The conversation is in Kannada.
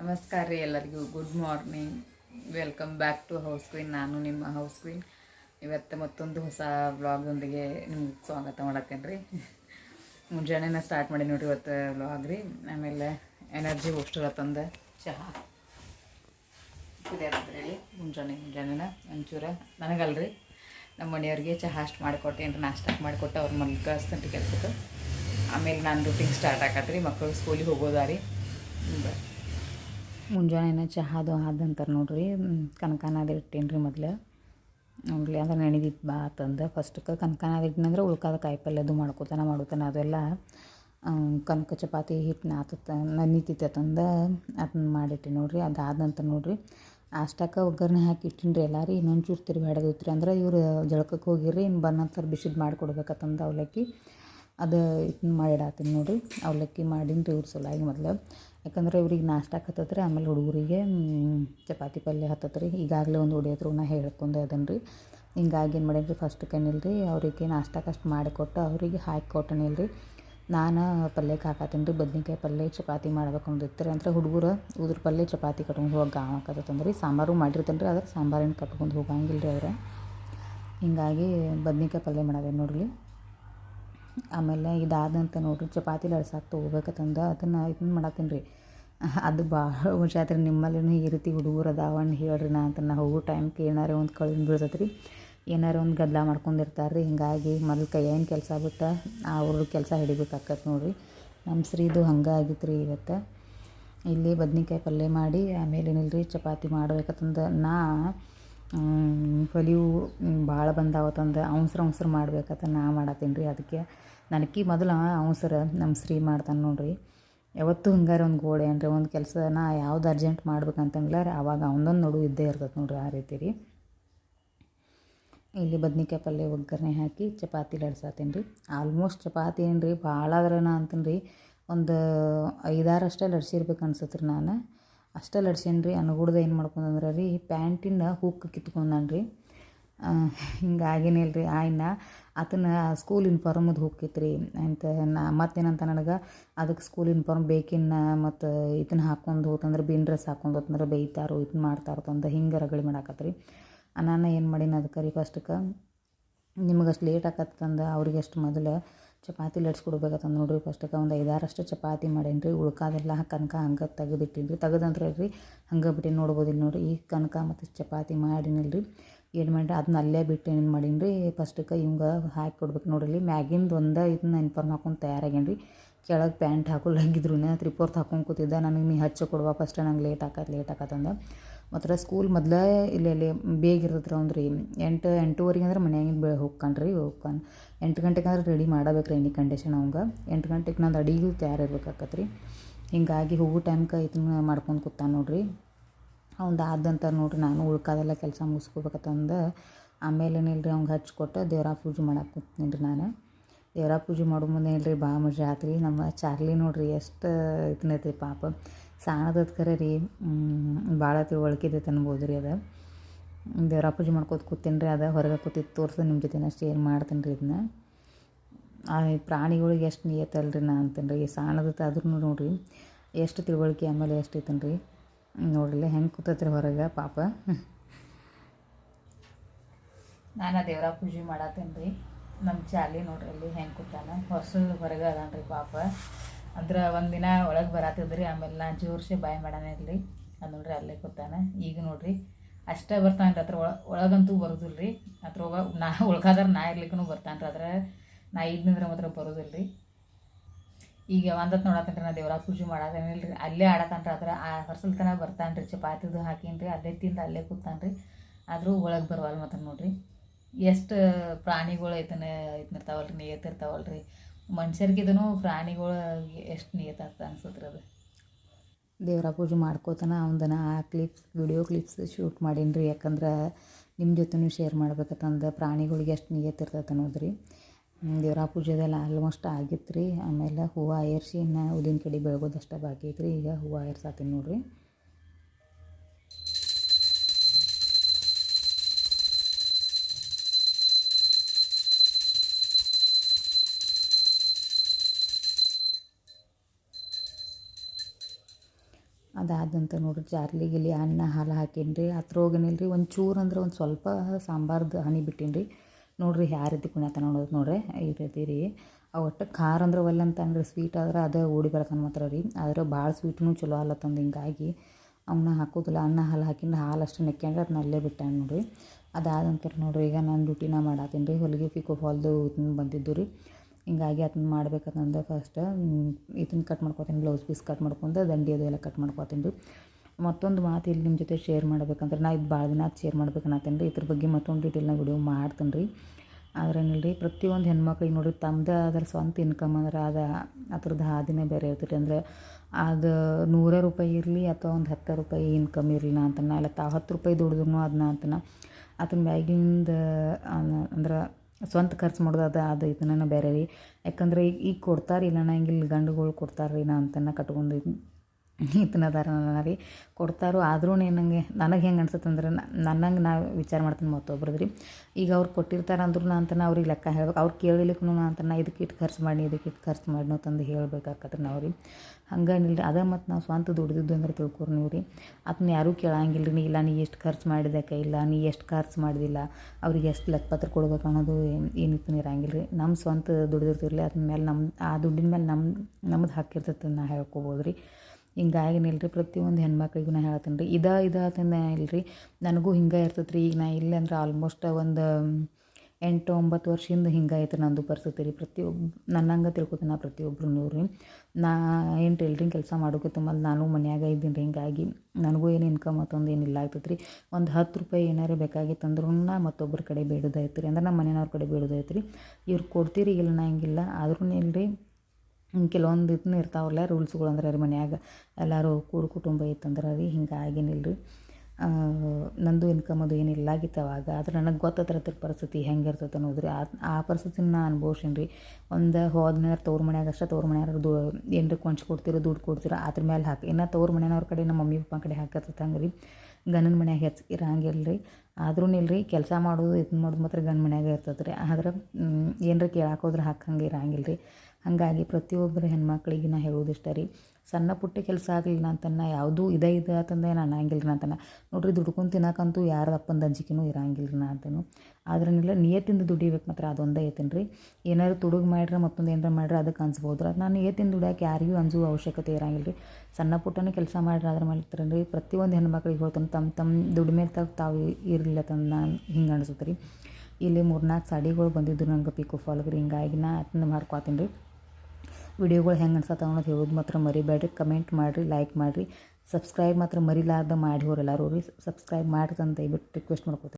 ನಮಸ್ಕಾರ ರೀ ಎಲ್ಲರಿಗೂ. Good morning welcome back to house queen ನಾನು ನಿಮ್ಮ ಹೌಸ್ ಕ್ವೀನ್ ಇವತ್ತು ಮತ್ತೊಂದು ಹೊಸ ವ್ಲಾಗ್ದೊಂದಿಗೆ ನಿಮ್ಗೆ ಸ್ವಾಗತ ಮಾಡತ್ತೇನೆ ರೀ? ಮುಂಜಾನೆನ ಸ್ಟಾರ್ಟ್ ಮಾಡಿ ನೋಡಿ ಇವತ್ತು ವ್ಲಾಗ್ ರೀ. ಆಮೇಲೆ ಎನರ್ಜಿ ಬೂಸ್ಟರ್ ತಂದೆ. ಚಹಾ. ಹೇಳಿ. ಮುಂಜಾನೆ ಮುಂಜಾನೆನ ಒಂಚೂರ. ನನಗಲ್ರಿ, ನಮ್ಮ ಮನೆಯವ್ರಿಗೆ ಚಹಾ ಅಷ್ಟು ಮಾಡಿಕೊಟ್ಟೇನು ರೀ ನಾಷ್ಟ ಮಾಡಿಕೊಟ್ಟು. ಅವ್ರ ಮನೆ ಕಳಿಸ್ತಂತ ಕೆಲಸಕ್ಕೆ. ಆಮೇಲೆ ನಾನು ರೂಟಿಂಗ್ ಸ್ಟಾರ್ಟ್ ಆಕತ್ರಿ. ಮಕ್ಕಳು ಸ್ಕೂಲಿಗೆ ಹೋಗೋದಾರಿ ಬ. ಮುಂಜಾನೆ ಚಹಾದು ಆದಂತಾರೆ ನೋಡ್ರಿ. ಕನಕನಾದ ಇಟ್ಟೇನಿ ರೀ ಮೊದಲು. ಆಗಲಿ ಅಂದ್ರೆ ನೆನೆದಿತ್ತು ಬಾ ತಂದು. ಫಸ್ಟಕ್ಕೆ ಕನಕನಾದ ಇಟ್ಟಿನಂದ್ರೆ ಉಳ್ಕಾದ ಕಾಯಿಪಲ್ಲೆ ಮಾಡ್ಕೋತಾನ ಮಾಡ್ಕೋತಾನ ಅದೆಲ್ಲ. ಕನಕ ಚಪಾತಿ ಹಿಟ್ಟನ್ನ ನಾತತ್ತ ನನಿತಿತ್ತೆ ತಂದು ಅದನ್ನ ಮಾಡಿಟ್ಟಿ ನೋಡ್ರಿ. ಅದಾದ ನಂತರ ನೋಡ್ರಿ. ಅಷ್ಟಕ್ಕೆ ಒಗ್ಗರಣೆ ಹಾಕಿ ಇಟ್ಟಿನ್ರಿ ಎಲ್ಲ ರೀ ಇನ್ನೊಂದು ಚೂರು ತಿರುಗಾಡೋದಿತ್ತು ರೀ ಅಂದ್ರೆ ಇವರು ಜಳಕಕ್ಕೆ ಹೋಗಿರಿ ಇನ್ನು ಬಂದಂತರ ಬಿಸಿದು ಮಾಡಿಕೊಡ್ಬೇಕತ್ತಂದು ಅವಲಕ್ಕಿ. ಅದು ಇದನ್ನ ಮಾಡಿಡಾತೀನಿ ನೋಡಿರಿ. ಅವಲಕ್ಕಿ ಮಾಡೀನಿ ಇವ್ರ ಸಲುವಾಗಿ ಮೊದಲು. ಯಾಕಂದ್ರೆ ಇವ್ರಿಗೆ ನಾಷ್ಟಕ್ಕೆ ಹತ್ತತ್ರಿ ಆಮೇಲೆ ಹುಡುಗರಿಗೆ ಚಪಾತಿ ಪಲ್ಯ ಹತ್ತತ್ರಿ. ಈಗಾಗಲೇ ಒಂದು ಹೊಡಿಯೋದ್ರು ನಾ ಹೇಳ್ಕೊಂಡು ಅದನ್ನು ರೀ. ಹಿಂಗಾಗಿ ಏನು ಮಾಡೇನಿ ರೀ ಫಸ್ಟ್ ರೀ ಅವರಿಗೆ ನಾಷ್ಟಕ್ಕೆ ಅಷ್ಟು ಮಾಡಿಕೊಟ್ಟು ಅವರಿಗೆ ಹಾಕಿ ಕೊಟ್ಟನಿಲ್ಲ ರೀ. ನಾನು ಪಲ್ಯಕ್ಕೆ ಹಾಕತ್ತೀನಿ ರೀ, ಬದ್ನಿಕಾಯಿ ಪಲ್ಯ, ಚಪಾತಿ ಮಾಡ್ಬೇಕು ಅಂದಿರ್ತಾರೆ ಅಂದ್ರೆ ಹುಡುಗರು ಉದ್ರ ಪಲ್ಯ, ಚಪಾತಿ ಕಟ್ಕೊಂಡು ಹೋಗಿ ರೀ ಸಾಂಬಾರು ಮಾಡಿರ್ತೇನೆ ರೀ ಅದ್ರ ಸಾಂಬಾರೇನು ಕಟ್ಕೊಂಡು ಹೋಗಂಗಿಲ್ಲ ರೀ ಅವ್ರು. ಹಿಂಗಾಗಿ ಬದ್ನಿಕಾಯಿ ಪಲ್ಯ ಮಾಡೋದೇನು ನೋಡ್ರಿ. ಆಮೇಲೆ ಇದಾದಂತ ನೋಡಿರಿ ಚಪಾತಿ ಲಡ್ಸಕ್ಕೆ ತೊಗೋಬೇಕಂತಂದು, ಅದನ್ನು ಇದನ್ನು ಮಾಡತ್ತೀನಿ ರೀ ಅದು ಭಾಳ ಹುಷಾತ್ರಿ, ನಿಮ್ಮಲ್ಲಿನೂ ಈ ರೀತಿ ಹುಡುಗರು ಅದಾವಣ್ಣ ಹೇಳ್ರಿ ನಾ ಅಂತ. ನಾ ಹೋಗೋ ಟೈಮ್ಗೆ ಏನಾರ ಒಂದು ಕಳೆದು ಬೀಳ್ತೈತೆ ರೀ ಏನಾರ ಒಂದು ಗದ್ದಲ ಮಾಡ್ಕೊಂಡಿರ್ತಾರೆ ರೀ ಹಿಂಗಾಗಿ ಮೊದಲು ಕೈಯೇನು ಕೆಲಸ ಬಿಟ್ಟು ಅವ್ರ ಕೆಲಸ ಹಿಡಿಬೇಕಾಕತ್ತೆ ನೋಡಿರಿ. ನಮ್ಮ ಸ್ತ್ರೀದು ಹಂಗೆ ಆಗಿತ್ತು ರೀ ಇವತ್ತು. ಇಲ್ಲಿ ಬದ್ನಿಕಾಯಿ ಪಲ್ಯ ಮಾಡಿ, ಆಮೇಲೆ ಏನಿಲ್ಲ ರೀ ಚಪಾತಿ ಮಾಡ್ಬೇಕಂತಂದು. ನಾ ಹೊಲಿವು ಭಾಳ ಬಂದಾವತ್ತಂದು ಅವಸರ ಅವಸರ ಮಾಡ್ಬೇಕಂತ ನಾ ಮಾಡತ್ತೀನಿ ರೀ ಅದಕ್ಕೆ. ನನಗೆ ಮೊದಲು ಅವಸರ ನಮ್ಮ ಸ್ತ್ರೀ ಮಾಡ್ತಾನೆ ನೋಡಿರಿ. ಯಾವತ್ತೂ ಹಂಗಾರೆ ಒಂದು ಗೋಡೆ ಅಂದರೆ ಒಂದು ಕೆಲಸ ನಾ ಯಾವ್ದು ಅರ್ಜೆಂಟ್ ಮಾಡ್ಬೇಕಂತಂಗಿಲ್ಲ ರೀ ಆವಾಗ ಅವನೊಂದು ನಡು ಇದ್ದೇ ಇರ್ತೈತೆ ನೋಡ್ರಿ ಆ ರೀತಿ ರೀ. ಇಲ್ಲಿ ಬದ್ನಿಕಾಯಿ ಪಲ್ಯ ಒಗ್ಗರಣೆ ಹಾಕಿ ಚಪಾತಿ ಲಡ್ಸಾತೀನಿ ರೀ. ಆಲ್ಮೋಸ್ಟ್ ಚಪಾತಿ ಏನು ರೀ ಭಾಳ ಆದ್ರೆ ನಾ ಅಂತೀನಿ ರೀ ಒಂದು ಐದಾರು ಅಷ್ಟೇ ಲಡ್ಸಿರ್ಬೇಕು ಅನ್ಸತ್ತೆ ರೀ ನಾನು. ಅಷ್ಟೇ ಲಡ್ಸೇನು ರೀ ಅನ್ಗುಡ್ದ ಏನು ಮಾಡ್ಕೊಂಡಂದ್ರೆ ರೀ, ಪ್ಯಾಂಟಿನ ಹುಕ್ ರೀ ಹಿಂಗಾಗೇನಿಲ್ಲ ರೀ ಆಯ್ನ. ಆತನ ಸ್ಕೂಲ್ ಯೂನಿಫಾರ್ಮದು ಹುಕ್ಕಿತ್ತು ರೀ ಅಂತ ನಾ, ಮತ್ತೇನಂತ ನನಗೆ ಅದಕ್ಕೆ ಸ್ಕೂಲ್ ಯೂನಿಫಾರ್ಮ್ ಬೇಕಿನ್ನ, ಮತ್ತು ಇದನ್ನ ಹಾಕ್ಕೊಂಡು ಹೋತಂದ್ರೆ ಬಿನ್ ಡ್ರೆಸ್ ಹಾಕೊಂಡು ಹೋತಂದ್ರೆ ಬೈತಾರೋ ಇದನ್ನ ಮಾಡ್ತಾರೋ ತಂದು ಹಿಂಗೆ ರಗಳಿ ಮಾಡಾಕತ್ತು ರೀ ನಾನು ಏನು ಮಾಡೀನಿ ಅದಕ್ಕೆ ರೀ ಫಸ್ಟಕ್ಕೆ ನಿಮಗೆ ಅಷ್ಟು ಲೇಟ್ ಆಕತ್ತಂದು, ಅವ್ರಿಗೆ ಅಷ್ಟು ಮೊದಲು ಚಪಾತಿ ಲಡ್ಸ್ಕೊಡ್ಬೇಕಂತಂದು ನೋಡಿರಿ ಫಸ್ಟ್ಗೆ ಒಂದು ಐದಾರಷ್ಟು ಚಪಾತಿ ಮಾಡೇನಿ ರೀ ಉಳ್ಕಾದೆಲ್ಲ ಕನಕ ಹಂಗೆ ತೆಗೆದಿಟ್ಟಿನಿ ರೀ ತೆಗೆದಂದ್ರೆ ರೀ ಹಂಗೆ ಬಿಟ್ಟು ನೋಡ್ಬೋದಿಲ್ಲ ನೋಡಿರಿ. ಈ ಕನಕ ಮತ್ತು ಚಪಾತಿ ಮಾಡಿನಿಲ್ಲ ರೀ ಏನು ಮಾಡಿರಿ? ಅದನ್ನ ಅಲ್ಲೇ ಬಿಟ್ಟು ಏನು ಮಾಡೀನಿ ರೀ ಫಸ್ಟಕ್ಕೆ ಇವಂಗೆ ಹಾಕಿ ಕೊಡ್ಬೇಕು ನೋಡಿರಿ. ಮ್ಯಾಗಿಂದು ಒಂದು ಇದನ್ನ ಇನ್ಫಾರ್ಮ್ ಹಾಕೊಂಡು ತಯಾರಾಗೇನಿ ರೀ ಕೆಳಗೆ ಪ್ಯಾಂಟ್ ಹಾಕೊಲ್ಲಂಗಿದ್ರು ತ್ರಿಪೋರ್ತ್ ಹಾಕೊಂಡು ಕೂತಿದ್ದೆ. ನನಗೆ ನೀ ಹಚ್ಚಿ ಕೊಡುವ ಫಸ್ಟ್ ನಂಗೆ ಲೇಟ್ ಆಕತ್ತೆ ಲೇಟ್ ಆಕತ್ತಂದ ಮತ್ತು ಸ್ಕೂಲ್ ಮೊದಲೇ ಇಲ್ಲಿ ಬೇಗ ಇರ್ತೈತ್ರಿ ಅವ್ನು ರೀ ಎಂಟು, ಎಂಟೂವರೆಗೆ ಅಂದ್ರೆ ಮನ್ಯಾಗಿಂದ ಬೆ ಹೋಗ್ಕಂಡ್ರಿ ಹೋಗ್ಕನ್ ಎಂಟು ಗಂಟೆಗೆ ಅಂದ್ರೆ ರೆಡಿ ಮಾಡಬೇಕು ರೀ ಎನಿ ಕಂಡೀಷನ್ ಅವಂಗೆ. ಎಂಟು ಗಂಟೆಗೆ ನಂದು ಅಡಿಗೂ ತಯಾರಿರ್ಬೇಕಾಕತ್ತೆ ರೀ ಹಿಂಗಾಗಿ ಹೋಗೋ ಟೈಮ್ಗೆ ಇದನ್ನ ಮಾಡ್ಕೊಂಡು ಕೂತಾನೆ ನೋಡ್ರಿ. ಅವ್ನು ಆದಂತ ನೋಡ್ರಿ ನಾನು ಉಳ್ಕಾದೆಲ್ಲ ಕೆಲಸ ಮುಗಿಸ್ಕೋಬೇಕಂತಂದು. ಆಮೇಲೆ ಏನಿಲ್ಲ ರೀ ಅವ್ಗೆ ಹಚ್ಕೊಟ್ಟು ದೇವ್ರ ಪೂಜೆ ಮಾಡಕ್ಕೆ ಕೂತೀನಿ ರೀ ನಾನು. ದೇವ್ರ ಪೂಜೆ ಮಾಡೋ ಮುಂದೆ ಇಲ್ರಿ ಭಾಳ ಮಜಾ ಆತು ರೀ ನಮ್ಮ ಚಾರ್ಲಿ ನೋಡ್ರಿ ಎಷ್ಟು ಇದನ್ನೈತಿ ಪಾಪ. ಸಾಣದ ಖರೆ ರೀ ಭಾಳ ತಿಳುವಳಿಕೆದೈತೆ ಅನ್ಬೋದು ರೀ ಅದು. ದೇವರ ಪೂಜೆ ಮಾಡ್ಕೋತ ಕೂತೀನಿ ರೀ ಅದು ಹೊರಗೆ ಕೂತಿದ್ದು ತೋರ್ಸಿ ನಿಮ್ಮ ಜೊತೆ ಶೇರ್ ಮಾಡ್ತೀನಿ ರೀ ಇದನ್ನ ಆ ಪ್ರಾಣಿಗಳಿಗೆ ಎಷ್ಟು ನಿಯತ್ತಲ್ಲ ರೀ ನಾ ಅಂತೀನಿ ರೀ ಸಾಣದತ್ತ ಆದ್ರೂ ನೋಡ್ರಿ, ಎಷ್ಟು ತಿಳುವಳಿಕೆ ಆಮೇಲೆ ಎಷ್ಟು ಐತನ್ ರೀ ನೋಡ್ರಿ ಹೆಂಗೆ ಕೂತೈತ್ರಿ ಹೊರಗೆ ಪಾಪ. ನಾನು ದೇವರ ಪೂಜೆ ಮಾಡತ್ತೇನೆ ರೀ ನಮ್ಮ ಚಾಲಿ ನೋಡ್ರಿ ಅಲ್ಲಿ ಹೆಂಗೆ ಕೂತಾನ. ಹೊಸ ಹೊರಗೆ ಅದಾನ್ರಿ ಪಾಪ. ಅಂದ್ರೆ ಒಂದಿನ ಒಳಗೆ ಬರತ್ತಿದ್ರಿ ಆಮೇಲೆ ನಾ ಜೋರ್ಸಿ ಬಾಯ್ ಮಾಡೋಣ ಇರಲಿ. ಅದು ನೋಡ್ರಿ ಅಲ್ಲೇ ಕೂತಾನೆ. ಈಗ ನೋಡ್ರಿ, ಅಷ್ಟೇ ಬರ್ತಾನೆ ರೀ ಅದ್ರ ಒಳ, ಒಳಗಂತೂ ಬರೋದಿಲ್ಲ ರೀ ಅದ್ರ ಒಳಗೆ ನಾ ಉಳ್ಕಾದ್ರೆ ನಾ ಇರ್ಲಿಕ್ಕೂ ಬರ್ತಾನೆ ರೀ ಅದ್ರ ನಾ ಇದ್ನಂದ್ರೆ ಮಾತ್ರ ಬರೋದಿಲ್ಲ ರೀ ಈಗ ಒಂದತ್ತು ನೋಡತ್ತೇನೆ ರೀ ನಾ ದೇವ್ರ ಪೂಜೆ ಮಾಡತ್ತೇನಿಲ್ಲ ರೀ ಅಲ್ಲೇ ಆಡತಾನೆ ರೀ ಅದ್ರ ಆ ಹೊರ್ಸಲ್ ತನಕ ಬರ್ತಾನೆ ರೀ ಚಪಾತಿದು ಹಾಕೀನಿ ರೀ ಅಲ್ಲೇ ತಿಂದು ಅಲ್ಲೇ ಕೂತಾನೆ ರೀ ಆದರೂ ಒಳಗೆ ಬರವಲ್ಲ ಮತ್ತೆ ನೋಡ್ರಿ. ಎಷ್ಟು ಪ್ರಾಣಿಗಳು ಐತನ ಐತನಿರ್ತಾವಲ್ಲ ರೀ ನಿಯತ್ತಿರ್ತಾವಲ್ಲ ರೀ ಮನುಷ್ಯರ್ಗಿದನು ಪ್ರಾಣಿಗಳು ಎಷ್ಟು ನಿಯತ್ತ ಅನ್ಸುತ್ತೆ ರೀ ಅದು? ದೇವರ ಪೂಜೆ ಮಾಡ್ಕೋತಾನ ಅವನ ಆ ಕ್ಲಿಪ್ಸ್ ವಿಡಿಯೋ ಕ್ಲಿಪ್ಸ್ ಶೂಟ್ ಮಾಡೀನಿ ರೀ ಯಾಕಂದ್ರೆ ನಿಮ್ಮ ಜೊತೆನೂ ಶೇರ್ ಮಾಡ್ಬೇಕಂತಂದು ಪ್ರಾಣಿಗಳಿಗೆ ಎಷ್ಟು ನಿಯತ್ತಿರ್ತೈತೆ ಅನ್ನೋದು ರೀ ದೇವ್ರ ಪೂಜೆದೆಲ್ಲ ಆಲ್ಮೋಸ್ಟ್ ಆಗಿತ್ತು ರೀ ಆಮೇಲೆ ಹೂವು ಏರ್ಸಿ ಇನ್ನು ಉದಿನ ಕಡೆ ಬೆಳಗೋದಷ್ಟೇ ಬಾಕಿ ಐತ್ರಿ. ಈಗ ಹೂವು ಏರ್ಸಾತೀನಿ ನೋಡ್ರಿ. ಅದಾದಂತ ನೋಡ್ರಿ ಜಾರ್ಲಿ ಗಿಲಿ ಅನ್ನ ಹಾಲು ಹಾಕೀನಿ ರೀ ಹೋಗಿನಿಲ್ಲ ರೀ ಒಂದು ಚೂರು ಅಂದ್ರೆ ಒಂದು ಸ್ವಲ್ಪ ಸಾಂಬಾರ್ದು ಹನಿ ಬಿಟ್ಟೀನಿ ರೀ ನೋಡಿರಿ ಯಾವ ರೀತಿ ಕುಣ್ಯಾತ ನೋಡೋದು ನೋಡ್ರಿ. ಈ ರೀತಿ ರೀ ಒಟ್ಟು ಖಾರ ಅಂದ್ರೆ ಒಲ್ಲ ಅಂತ ಅಂದ್ರೆ ಸ್ವೀಟ್ ಆದ್ರೆ ಅದು ಓಡಿ ಬರತಾನ ಮಾತ್ರ ರೀ. ಆದ್ರೆ ಭಾಳ ಸ್ವೀಟ್ನು ಚಲೋ ಅಲ್ಲತ್ತಂದು ಹಿಂಗಾಗಿ ಅವನ್ನ ಹಾಕೋದಿಲ್ಲ. ಅನ್ನ ಹಾಲು ಹಾಕಿಂದು ಹಾಲು ಅಷ್ಟು ನೆಕ್ಕೊಂಡ್ರೆ ಅದನ್ನ ಅಲ್ಲೇ ಬಿಟ್ಟಾನ ನೋಡ್ರಿ. ಅದಾದಂತರ ನೋಡ್ರಿ, ಈಗ ನಾನು ಡ್ಯೂಟಿನ ಮಾಡತ್ತೀನಿ ರೀ ಹೊಲಿಗೆ ಪಿಕೋ ಫಾಲ್ದು ಬಂದಿದ್ದು ರೀ. ಹಿಂಗಾಗಿ ಅದನ್ನ ಮಾಡ್ಬೇಕಂತಂದ್ರೆ ಫಸ್ಟ್ ಇದನ್ನ ಕಟ್ ಮಾಡ್ಕೊತೀನಿ ಬ್ಲೌಸ್ ಪೀಸ್ ಕಟ್ ಮಾಡ್ಕೊಂಡು, ದಂಡಿ ಅದು ಎಲ್ಲ ಕಟ್ ಮಾಡ್ಕೊತೀನಿ ರೀ. ಮತ್ತೊಂದು ಮಾತು ಇಲ್ಲಿ ನಿಮ್ಮ ಜೊತೆ ಶೇರ್ ಮಾಡ್ಬೇಕಂದ್ರೆ, ನಾ ಇದು ಭಾಳ ದಿನ ಶೇರ್ ಮಾಡ್ಬೇಕನ್ನತ್ತೇನೆ ರೀ. ಇದ್ರ ಬಗ್ಗೆ ಮತ್ತೊಂದು ಡೀಟೇಲ್ನ ವಿಡಿಯೋ ಮಾಡ್ತೀನಿ ರೀ. ರೀ, ಪ್ರತಿಯೊಂದು ಹೆಣ್ಮಕ್ಳಿಗೆ ನೋಡಿರಿ ತಮ್ಮದೇ ಆದ್ರೆ ಸ್ವಂತ ಇನ್ಕಮ್ ಅಂದ್ರೆ ಅದು ಅದ್ರದ್ದು ಹಾದಿನೇ ಬೇರೆ ಇರ್ತೈತಿ ಅಂದ್ರೆ, ಅದು ನೂರೇ ರೂಪಾಯಿ ಇರಲಿ ಅಥವಾ ಒಂದು ಹತ್ತು ರೂಪಾಯಿ ಇನ್ಕಮ್ ಇರಲಿ ನಾ ಇಲ್ಲ ತಾವು ಹತ್ತು ರೂಪಾಯಿ ದುಡಿದ್ರು ಅದನ್ನ ಅಂತನ. ಅದನ್ನ ಮ್ಯಾಗಿಂದ ಅಂದ್ರೆ ಸ್ವಂತ ಖರ್ಚು ಮಾಡೋದು ಅದು ಅದು ಇದನ್ನ ಬೇರೆ ರೀ. ಯಾಕಂದ್ರೆ ಈಗ ಈಗ ಕೊಡ್ತಾರೆ ಇಲ್ಲ ನಂಗಿಲ್ಲಿ ಗಂಡುಗಳು ಕೊಡ್ತಾರೆ ರೀ ನಾ ಅಂತನ ಕಟ್ಕೊಂಡು ರೀ ಕೊಡ್ತಾರೋ ಆದ್ರೂ ನನಗೆ ನನಗೆ ಹೆಂಗೆ ಅನ್ಸುತ್ತೆ ಅಂದ್ರೆ ನನ್ನಂಗೆ ನಾ ವಿಚಾರ ಮಾಡ್ತೀನಿ ಮತ್ತೊಬ್ರದ್ದು ರೀ. ಈಗ ಅವ್ರು ಕೊಟ್ಟಿರ್ತಾರೆ ಅಂದ್ರೂ ನಾ ಅಂತ ಅವ್ರಿಗೆ ಲೆಕ್ಕ ಹೇಳ್ಬೇಕು. ಅವ್ರು ಕೇಳಿಲಿಕ್ಕೂ ನಾ ಅಂತನ ಇದಕ್ಕೆ ಇಟ್ಟು ಖರ್ಚು ಮಾಡಿ ಇದಕ್ಕೆ ಇಟ್ಟು ಖರ್ಚು ಮಾಡಿನೋ ತಂದು ಹೇಳ್ಬೇಕಾಕತ್ರಿ ನಾವು ರೀ. ಹಂಗೆ ರೀ. ಅದೇ ಮತ್ತು ನಾವು ಸ್ವಂತ ದುಡಿದಿದ್ದು ಅಂದ್ರೆ ತಿಳ್ಕೊರಿ ನೀವು ರೀ. ಅದನ್ನ ಯಾರೂ ಕೇಳಂಗಿಲ್ಲ ರೀ. ನೀ ಇಲ್ಲ, ನೀ ಎಷ್ಟು ಖರ್ಚು ಮಾಡಿದಕ್ಕೆ ಇಲ್ಲ, ನೀ ಎಷ್ಟು ಖರ್ಚು ಮಾಡಿದಿಲ್ಲ, ಅವ್ರಿಗೆ ಎಷ್ಟು ಲೆಕ್ಕಪತ್ರ ಕೊಡ್ಬೇಕು ಅನ್ನೋದು ಏನಿತ್ತು ಇರಂಗಿಲ್ಲ ರೀ. ನಮ್ಮ ಸ್ವಂತ ದುಡ್ದಿರ್ತಿರಲಿ ಅದ್ರ ಮೇಲೆ ನಮ್ಮ ಆ ದುಡ್ಡಿನ ಮೇಲೆ ನಮ್ಮ ನಮ್ಮದು ಹಾಕಿರ್ತೈತೆ ನಾ ಹೇಳ್ಕೊಬೋದು ರೀ ಹಿಂಗಾಗಿ ನಿಲ್ರಿ, ಪ್ರತಿಯೊಂದು ಹೆಣ್ಮಕ್ಳಿಗೂ ನಾ ಹೇಳ್ತೀನಿ ರೀ. ಇದ ಇದ ಅಂತಂದು ಇಲ್ರಿ, ನನಗೂ ಹಿಂಗೆ ಇರ್ತೈತೆ ರೀ ಈಗ ನಾ ಇಲ್ಲ ಅಂದ್ರೆ ಆಲ್ಮೋಸ್ಟ್ ಒಂದು ಎಂಟು ಒಂಬತ್ತು ವರ್ಷದಿಂದ ಹಿಂಗೆ ಐತೆ ನಂದು ಪರಿಸ್ಥಿತಿ ರೀ. ಪ್ರತಿಯೊಬ್ಬ ನನ್ನಂಗೆ ತಿಳ್ಕೊತೀನಿ ನಾ ಪ್ರತಿಯೊಬ್ಬರು ರೀ. ನಾ ಏನು ಟೈಲ್ರಿಂಗ್ ಕೆಲಸ ಮಾಡೋಕೆ ತುಂಬ ನಾನು ಮನ್ಯಾಗ ಇದ್ದೀನಿ ರೀ. ಹಿಂಗಾಗಿ ನನಗೂ ಏನು ಇನ್ಕಮ್ ಮತ್ತೊಂದು ಏನಿಲ್ಲ ಆಗ್ತೈತೆ ರೀ ಒಂದು ಹತ್ತು ರೂಪಾಯಿ ಏನಾರು ಬೇಕಾಗಿತ್ತು ಅಂದ್ರೂ ನಾ ಮತ್ತೊಬ್ಬರ ಕಡೆ ಬೇಡೋದಾಯ್ತು ರೀ ಅಂದ್ರೆ ನಮ್ಮ ಮನೆಯವ್ರ ಕಡೆ ಬೇಡದಾಯ್ತು ರೀ ಇವ್ರು ಕೊಡ್ತೀರಿ ಇಲ್ಲ ನಂಗಿಲ್ಲ ಆದ್ರೂ ಇಲ್ರಿ ಕೆಲವೊಂದು ಇದನ್ನ ಇರ್ತಾವಲ್ಲ ರೂಲ್ಸ್ಗಳು ಅಂದ್ರೆ ರೀ ಮನ್ಯಾಗ ಎಲ್ಲರೂ ಕೂಡು ಕುಟುಂಬ ಇತ್ತಂದ್ರೆ ರೀ ಹಿಂಗಾಗೇನಿಲ್ಲ ರೀ ನಂದು ಇನ್ಕಮ್ ಅದು ಏನಿಲ್ಲ ಆಗಿತ್ತು ಅವಾಗ, ಆದ್ರೆ ನನಗೆ ಗೊತ್ತತ್ರ ಪರಿಸ್ಥಿತಿ ಹೆಂಗಿರ್ತೈತೆ ಅನ್ನೋದು ರೀ ಆ ಪರಿಸ್ಥಿತಿನ ನಾ ಅನ್ಭವ್ಸೀನಿ ರೀ. ಒಂದು ಹೋದ್ಮೇಲೆ ತವ್ರ ಮನ್ಯಾಗ ಅಷ್ಟೇ ತವ್ರ ಮನ್ಯಾಗ ದು, ಏನರ ಕೊಂಚ ಕೊಡ್ತಿರೋ, ದುಡ್ಡು ಕೊಡ್ತಿರೋ, ಅದ್ರ ಮೇಲೆ ಹಾಕಿ, ಇನ್ನು ತವ್ರ ಮನೆಯವ್ರ ಕಡೆ ನಮ್ಮ ಮಮ್ಮಿ ಪಪ್ಪ ಕಡೆ ಹಾಕತ್ತಂಗೆ ಹಂಗೆ ರೀ ಗಂಡನ ಮನ್ಯಾಗ ಹೆಚ್ಚು ಇರಂಗಿಲ್ಲ ರೀ ಆದ್ರೂ ಇಲ್ರಿ ಕೆಲಸ ಮಾಡೋದು ಇದನ್ನ ಮಾಡೋದು ಮಾತ್ರ ಗಂಡ ಮನ್ಯಾಗ ಇರ್ತದೆ ರೀ ಆದ್ರೆ ಏನರ ಕೇಳಾಕೋದ್ರೆ ಹಾಕಂಗೆ ಇರಂಗಿಲ್ಲ ರೀ ಹಾಗಾಗಿ ಪ್ರತಿಯೊಬ್ಬರ ಹೆಣ್ಮಕ್ಳಿಗೆ ನಾ ಹೇಳೋದು ಇಷ್ಟ ರೀ. ಸಣ್ಣ ಪುಟ್ಟ ಕೆಲಸ ಆಗಲಿಲ್ಲ ಅಂತನ, ಯಾವುದೂ ಇದೇ ಇದೆ ಅಂತಂದು ಏನು ಅನ್ನಂಗಿಲ್ಲ ರೀ ಅಂತನ. ನೋಡಿರಿ ದುಡ್ಕೊಂಡು ತಿನ್ನಕ್ಕಂತೂ ಯಾರ ಅಪ್ಪಂದು ಅಂಜಿಕೆನೂ ಇರಂಗಿಲ್ಲ ರೀ ನಾ ಅಂತನು. ಆದ್ರೇನಿಲ್ಲ ನಿಯತ್ತಿಂದ ದುಡಿಬೇಕು ಮಾತ್ರ ಅದೊಂದೇ ಐತೇನು ರೀ. ಏನಾದ್ರು ತುಡುಗು ಮಾಡ್ರೆ, ಮತ್ತೊಂದು ಏನಾರ ಮಾಡ್ರೆ ಅದಕ್ಕೆ ಅನ್ಸ್ಬೋದು ರೀ ನಾನು ನಿಯತ್ತಿಂದ ದುಡಿಯೋಕೆ ಯಾರಿಗೂ ಅಂಜುವ ಅವಶ್ಯಕತೆ ಇರಂಗಿಲ್ಲ ರೀ. ಸಣ್ಣ ಪುಟ್ಟನೇ ಕೆಲಸ ಮಾಡ್ರೆ ಅದ್ರ ಮೇಲೆ ರೀ ಪ್ರತಿಯೊಂದು ಹೆಣ್ಮಕ್ಳಿಗೆ ಹೋಗ್ತಾನೆ ತಮ್ಮ ತಮ್ಮ ದುಡಿಮೆ ತಾವು ತಾವು ಇರಲಿಲ್ಲ ತಂದು ನಾನು ಹಿಂಗೆ ಅನ್ಸುತ್ತೆ ರೀ. ಇಲ್ಲಿ ಮೂರ್ನಾಲ್ಕು ಸಾಡಿಗಳು ಬಂದಿದ್ದು ನಂಗೆ ಪಿಕೋ ಫಾಲ್ಗೆ ರೀ ಹಿಂಗಾಗಿ ನಾ ಅದನ್ನ ಮಾಡ್ಕೊತೀನಿ ರೀ. ವಿಡಿಯೋಗಳು ಹೆಂಗೆ ಅನ್ಸತ್ತೆ ಅನ್ನೋದು ಹೇಳೋದು ಮಾತ್ರ ಮರಿಬೇಡ್ರಿ. ಕಮೆಂಟ್ ಮಾಡಿರಿ ಲೈಕ್ ಮಾಡಿರಿ. ಸಬ್ಸ್ಕ್ರೈಬ್ ಮಾತ್ರ ಮರಿಲಾರ್ದ ಮಾಡಿ ಹೋರೆಲ್ಲರೂ ಸಬ್ಸ್ಕ್ರೈಬ್ ಮಾಡ್ರಿ ಅಂತ ದಯವಿಟ್ಟು ರಿಕ್ವೆಸ್ಟ್ ಮಾಡ್ಕೊತೀನಿ.